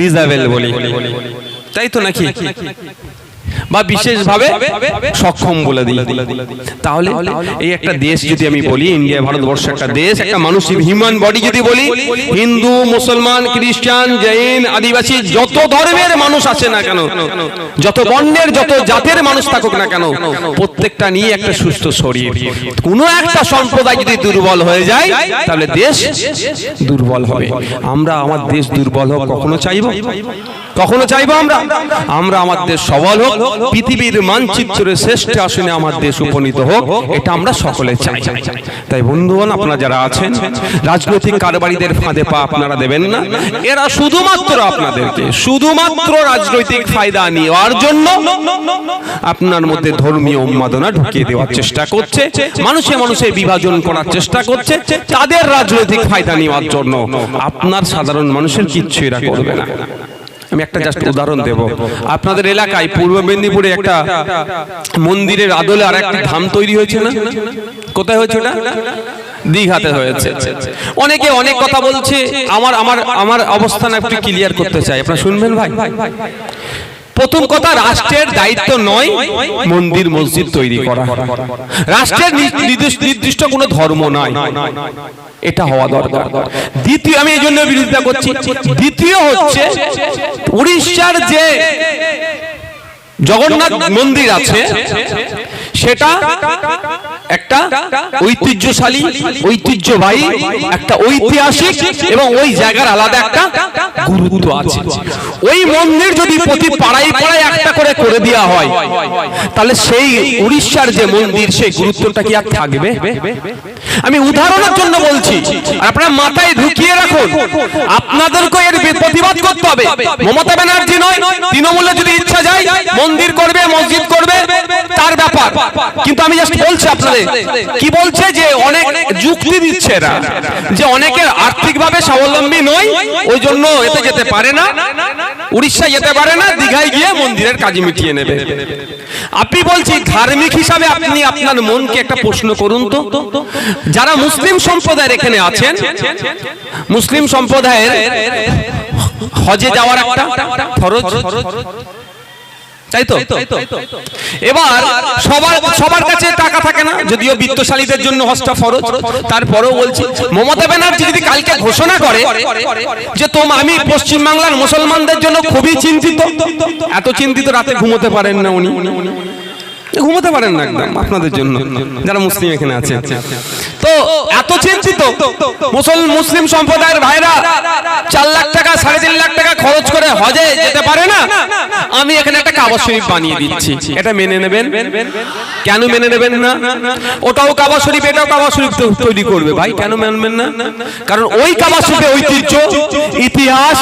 রিজাবেল বলি। তাই তো নাকি? বা বিশেষভাবে সক্ষম বলে দিই। তাহলে এই একটা দেশ যদি আমি বলি ইন্ডিয়া ভারতবর্ষ একটা দেশ একটা মানুষ হিউম্যান বডি যদি বলি হিন্দু মুসলমান খ্রিস্টান জৈন আদিবাসী যত ধর্মের মানুষ আছে না কেন যত বর্ণের যত জাতের মানুষ থাকুক না কেন প্রত্যেকটা নিয়ে একটা সুস্থ শরীর। কোনো একটা সম্প্রদায় যদি দুর্বল হয়ে যায় তাহলে দেশ দুর্বল হবে। আমরা আমার দেশ দুর্বল হোক কখনো চাইব? কখনো চাইব। আমরা আমরা আমার দেশ সবল হোক পৃথিবীর মানচিত্রে শ্রেষ্ঠ আসনে আমার দেশ উপনীত হোক এটা আমরা সকলে চাই। তাই বন্ধুগণ আপনারা যারা আছেন রাজনৈতিক কারবারিদের ফাঁদে পা আপনারা দেবেন না। এরা শুধুমাত্র আপনাদেরকে শুধুমাত্র রাজনৈতিক ফায়দা নেওয়ার জন্য আপনার মধ্যে ধর্মীয় উন্মাদনা ঢুকিয়ে দেওয়ার চেষ্টা করছে মানুষে মানুষে বিভাজন করার চেষ্টা করছে তাদের রাজনৈতিক ফায়দা নেওয়ার জন্য আপনার সাধারণ মানুষের কিচ্ছু এরা করবে না। আমি একটা জাস্ট উদাহরণ দেব। আপনাদের এলাকায় পূর্ব মেদিনীপুরে একটা মন্দিরের আদলে আর একটা ধাম তৈরি হয়েছে না? কোথায় হয়েছে ওটা? দীঘাতে হয়েছে। অনেকে অনেক কথা বলছে আমার আমার আমার অবস্থান একটু ক্লিয়ার করতে চাই। আপনারা শুনবেন ভাই? প্রথম কথা, রাষ্ট্রের দায়িত্ব নয় মন্দির, মসজিদ তৈরি করা। রাষ্ট্রের নির্দিষ্ট- কোনো ধর্ম নয়। এটা হওয়া দরকার। দ্বিতীয়, আমি এই জন্য বিরোধিতা করছি। দ্বিতীয় হচ্ছে, উড়িষ্যার যে জগন্নাথ মন্দির আছে, সেটা একটা ঐতিহ্যশালী, ঐতিহ্যবাহী, একটা ঐতিহাসিক এবং ওই জায়গার আলাদা একটা গুরুত্ব আছে। ওই মন্দির যদি প্রতি পাড়ায় পাড়ায় একটা করে করে দেওয়া হয়, তাহলে সেই উড়িষ্যার যে মন্দির, সেই গুরুত্বটা কি আর থাকবে? আমি উদাহরণের জন্য বলছি আপনারা মাথায় ঢুকিয়ে রাখুন আপনাদেরকে এর প্রতিবাদ করতে হবে। মমতা ব্যানার্জি নয়, তৃণমূলে যদি ইচ্ছা যায়, মন্দির করবে, মসজিদ করবে কিন্তু আমি জাস্ট বলছি আপনাদের কি বলছে যে অনেক যুক্তি দিচ্ছে এরা যে অনেকের আর্থিকভাবে স্বাবলম্বী নয় ওই জন্য এতে যেতে পারে না। উড়িষ্যা যেতে পারে না দীঘায় গিয়ে মন্দিরের কাজে মিটিয়ে নেবে। আপনি বলছি ধার্মিক হিসাবে আপনি আপনার মনকে একটা প্রশ্ন করুন তো। যারা মুসলিম সম্প্রদায়ের এখানে আছেন মুসলিম সম্প্রদায়ের হজে যাওয়ার একটা খরচ তাই তো এবার সবার সবার কাছে টাকা থাকে না যদিও বিত্তশালীদের জন্য হজটা ফরজ। তারপরেও বলছি মমতা ব্যানার্জি যদি কালকে ঘোষণা করে যে তোম আমি পশ্চিম বাংলার মুসলমানদের জন্য খুবই চিন্তিত। এত চিন্তিত রাতে ঘুমোতে পারেন না উনি। ঘুমোতে পারেন না একদম আপনাদের জন্য যারা মুসলিম এখানে আছে তো এত চিন্তিত মুসল, মুসলিম সম্প্রদায়ের ভাইরা চার লাখ টাকা, সাড়ে তিন লাখ টাকা খরচ করে হজে যেতে পারে না। আমি এখানে একটা কাবা শরীফ বানিয়ে দিচ্ছি। এটা মেনে নেবেন? কেন মেনে নেবেন না? ওটাও কাবা শরীফ, এটাও কাবা শরীফ তৈরি করবে ভাই। কেন মানবেন না? কারণ ওই কাবা শরীফে ঐতিহ্য, ইতিহাস,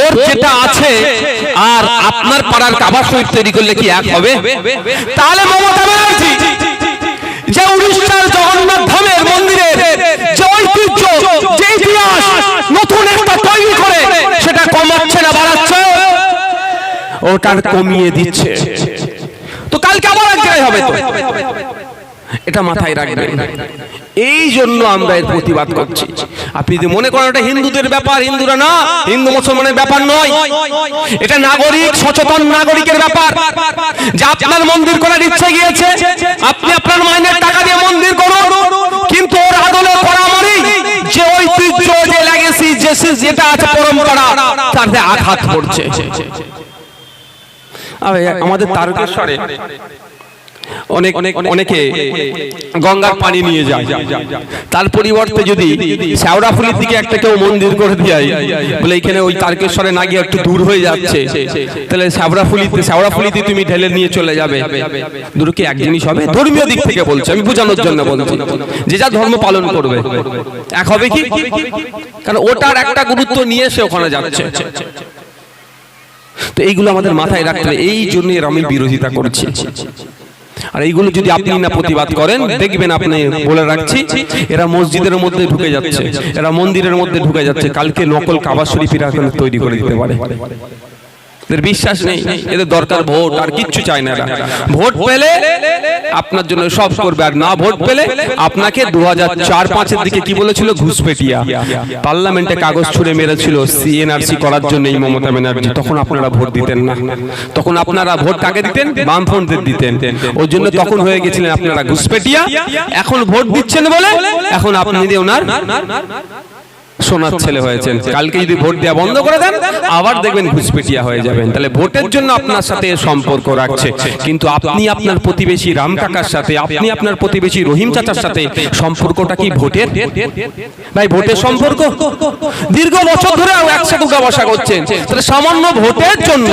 ওর যেটা আছে, আর আপনার পাড়ার কাবা শরীফ তৈরি করলে কি এক হবে? তাহলে মমতা ব্যানার্জি যে উড়িষ্যার জগন্নাথ ধামের মন্দিরের যে ঐতিহ্য যে ইতিহাস নতুন একটা তৈরি করে সেটা কমাচ্ছে না বাড়াচ্ছে ওটার কমিয়ে দিচ্ছে। তো কালকে আবার এক জায়গায় হবে তো? এটা মাথায় রাখবেন। এই জন্য আমরা এর প্রতিবাদ করছি। আপনি যদি মনে করেন এটা হিন্দুদের ব্যাপার হিন্দুরা না হিন্দু মুসলমানের ব্যাপার নয়। এটা নাগরিক সচেতন নাগরিকের ব্যাপার। যে আপনার মন্দির করার ইচ্ছে গিয়েছে আপনি আপনার মাইনের টাকা দিয়ে মন্দির করুন। কিন্তু ওর আদলে করা মানে যে ঐতিহ্য যে লেগেসি যে যেটা আছে পরম্পরা তাতে আঘাত করছে আমাদের তারকেশ্বরে অনেক অনেকে গঙ্গার পানি নিয়ে যায়। তার পরিবর্তে যদি শেওড়াফুলির দিকে একটা কেউ মন্দির করে দেয় বলে এখানে ওই তারকেশ্বরে না গিয়ে একটু দূর হয়ে যাচ্ছে তাহলে শেওড়াফুলিতে শেওড়াফুলিতে তুমি ঢেলে নিয়ে চলে যাবে। দুটো কি এক জিনিস হবে? ধর্মীয় দিক থেকে বলছি আমি বোঝানোর জন্য বলছি। যে যা ধর্ম পালন করবে। এক হবে কি? কারণ ওটার একটা গুরুত্ব নিয়ে সে ওখানে যাচ্ছে। তো এইগুলো আমাদের মাথায় রাখতে হবে। এই এর আমি বিরোধিতা করছি। আর এইগুলো যদি আপনি না প্রতিবাদ করেন, দেখবেন আপনি বলে রাখছি, এরা মসজিদের মধ্যে ঢুকে যাচ্ছে, এরা মন্দিরের মধ্যে ঢুকে যাচ্ছে। কালকে নকল কাবা শরীফ এরা তৈরি করে দিতে পারে। এদের বিশ্বাস নেই। এদের দরকার ভোট, আর কিচ্ছু চায় না। ভোট পেলে আপনার জন্য সব করবে, আর না ভোট পেলে আপনাকে দু হাজার চার পাঁচের দিকে কি বলেছিল? ঘুষপেটিয়া পার্লামেন্টে কাগজ ছুড়ে মেরেছিল, সিএনআরসি করার জন্য এই মমতা ব্যানার্জি। তখন আপনারা ভোট দিতেন না। তখন আপনারা ভোট কাকে দিতেন? বামফ্রন্টদের দিতেন। ওই জন্য তখন হয়ে গেছিলেন আপনারা ঘুষপেটিয়া এখন ভোট দিচ্ছেন বলে, এখন আপনি ওনার সোনার ছেলে হয়েছেন। কালকে যদি ভোট দেওয়া বন্ধ করে দেন আবার দেখবেন ঘুষপেটিয়া হয়ে যাবেন। তাহলে ভোটের জন্য আপনার সাথে সম্পর্ক রাখছে। কিন্তু আপনি আপনার প্রতিবেশী রাম কাকার সাথে আপনি আপনার প্রতিবেশী রহিম চাচার সাথে সম্পর্কটা কি ভোটের? ভাই ভোটের সম্পর্ক? দীর্ঘ বছর ধরে একসাথে উগা বসা করছেন। তাহলে সামান্য ভোটের জন্য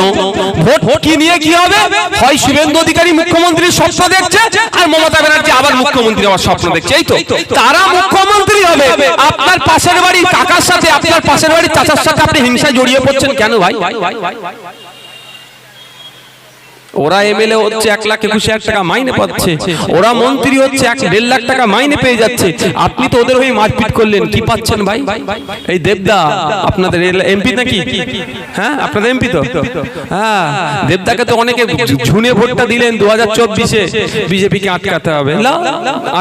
ভোট কি নিয়ে কি হবে? হয় শুভেন্দু অধিকারী মুখ্যমন্ত্রীর স্বপ্ন দেখছে আর মমতা ব্যানার্জি আবার মুখ্যমন্ত্রী হওয়ার স্বপ্ন দেখছে। এই তো তারা মুখ্যমন্ত্রী হবে। আপনার পাশের বাড়ি কাকার সাথে, আপনার পাশের বাড়ির চাচার সাথে আপনি হিংসায় জড়িয়ে পড়ছেন কেন ভাই? ওরা এমএলএ হচ্ছে এক লাখ একুশ হাজার টাকা মাইনে পাচ্ছে। ওরা মন্ত্রী হচ্ছে এক দেড় লাখ টাকা মাইনে পেয়ে যাচ্ছে। আপনি তো ওদের হয়ে মারপিট করলেন, কি পাচ্ছেন ভাই? এই দেবদা, আপনাদের এমপি নাকি? হ্যাঁ আপনাদের এমপি তো? হ্যাঁ দেবদাকে তো অনেকে ঝুনে ভোটটা দিলেন দু হাজার চব্বিশে। বিজেপিকে আটকাতে হবে।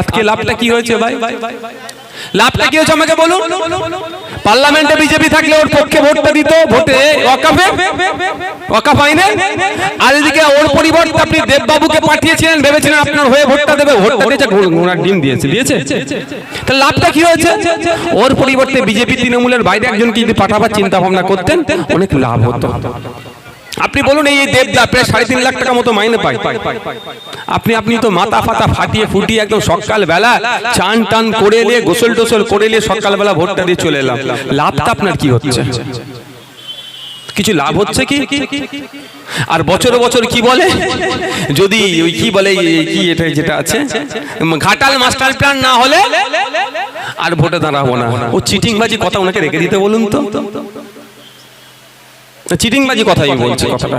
আজকে লাভটা কি হয়েছে ভাই? লাভটা কি হয়েছে আমাকে বলুন? পার্লামেন্টে বিজেপি থাকলে ওর পক্ষে ভোটটা দিত, ভোটে ওয়াকাফে? ওয়াকাফ আইনে আর এদিকে ওর পরিবর্তে আপনি দেববাবুকে পাঠিয়েছিলেন, ভেবেছিলেন আপনার হয়ে ভোটটা দেবে, ভোটটা দিয়েছে ঘোড়ার ডিম দিয়েছে দিয়েছে? তাহলে লাভটা কি হয়েছে? ওর পরিবর্তে বিজেপি তৃণমূলের বাইরে একজনকে যদি পাঠাবার চিন্তা ভাবনা করতেন, অনেক লাভ হতো। আপনি বলুন এই দেবদা প্রায় সাড়ে তিন লাখ টাকা মতো মাইনে পায়। আপনি আপনি তো মাথা ফাতা ফাটিয়ে ফুটিয়ে একদম সকাল বেলা চান টান করে নিয়ে, গোসল টোসল করে নিয়ে সকালবেলা ভোটটা দিয়ে চলে এলাম। লাভটা আপনার কি হচ্ছে? কিছু লাভ হচ্ছে কি? আর বছর বছর কি বলে? যদি ওই কি বলে কি এটা যেটা আছে ঘাটাল মাস্টার প্ল্যান না হলে আর ভোটে দাঁড়াবো না। ও চিটিংবাজি কথা ওনাকে রেখে দিতে বলুন তো। চিটিংবাজি কথাই বলছে। কথাটা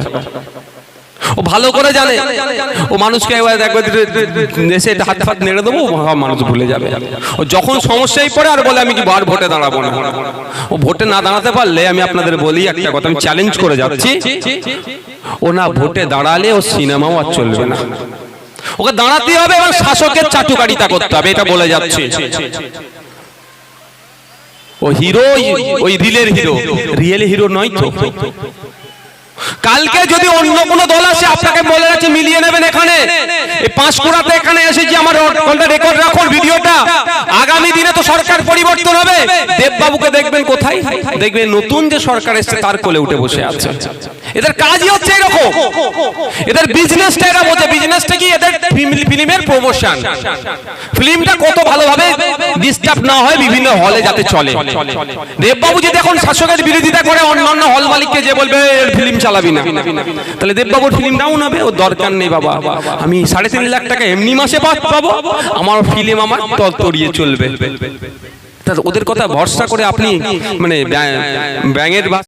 ও ভালো করে জানে। ও মানুষকে একবার একবার এসে এটা হাত ফাত নেড়ে দেবো মানুষ ভুলে যাবে। ও যখন সমস্যায় পড়ে আর বলে আমি কি বার ভোটে দাঁড়াবো না? ও ভোটে না দাঁড়াতে পারলে আমি আপনাদের বলি একটা কথা আমি চ্যালেঞ্জ করে যাচ্ছি। ও না ভোটে দাঁড়ালে ও সিনেমাও আর চলবে না। ওকে দাঁড়াতে হবে এবং শাসকের চাটুকারিতা করতে হবে এটা বলে যাচ্ছে। ও হিরো ওই রিলের হিরো রিয়েল হিরো নয় তো। কালকে যদি অন্য কোনো দল আসে আপনাকে বলে রাখছি মিলিয়ে নেবেন এখানে। এই পাঁশকুড়াতে এখানে এসেছি আমার রেকর্ড রাখুন ভিডিওটা। আগামী দিনে তো সরকার পরিবর্তন হবে। দেববাবুকে দেখবেন কোথায়? দেখবেন নতুন যে সরকার এসছে তার কোলে উঠে বসে আছে। এদের কাজই হচ্ছে এরকম। এদের বিজনেসটা এরা বোঝে বিজনেসটা কি? এদের ফিল্মের প্রমোশন ফিল্মটা কত ভালোভাবে ডিস্টার্ব না হয়, বিভিন্ন হলে যাতে চলে। দেববাবু যদি এখন শাসকের বিরোধিতা করে অন্যান্য হল মালিককে যে বলবে ফিল্ম চালাবি না। তাহলে দেববাবুর ফিল্ম ডাউন হবে। ওর দরকার নেই, বাবা। আমি সাড়ে তিন লাখ টাকা এমনি মাসে পাবো। আমার ফিল্ম আমার তরিয়ে চলবে। ওদের কথা ভরসা করে আপনি মানে ব্যাঙের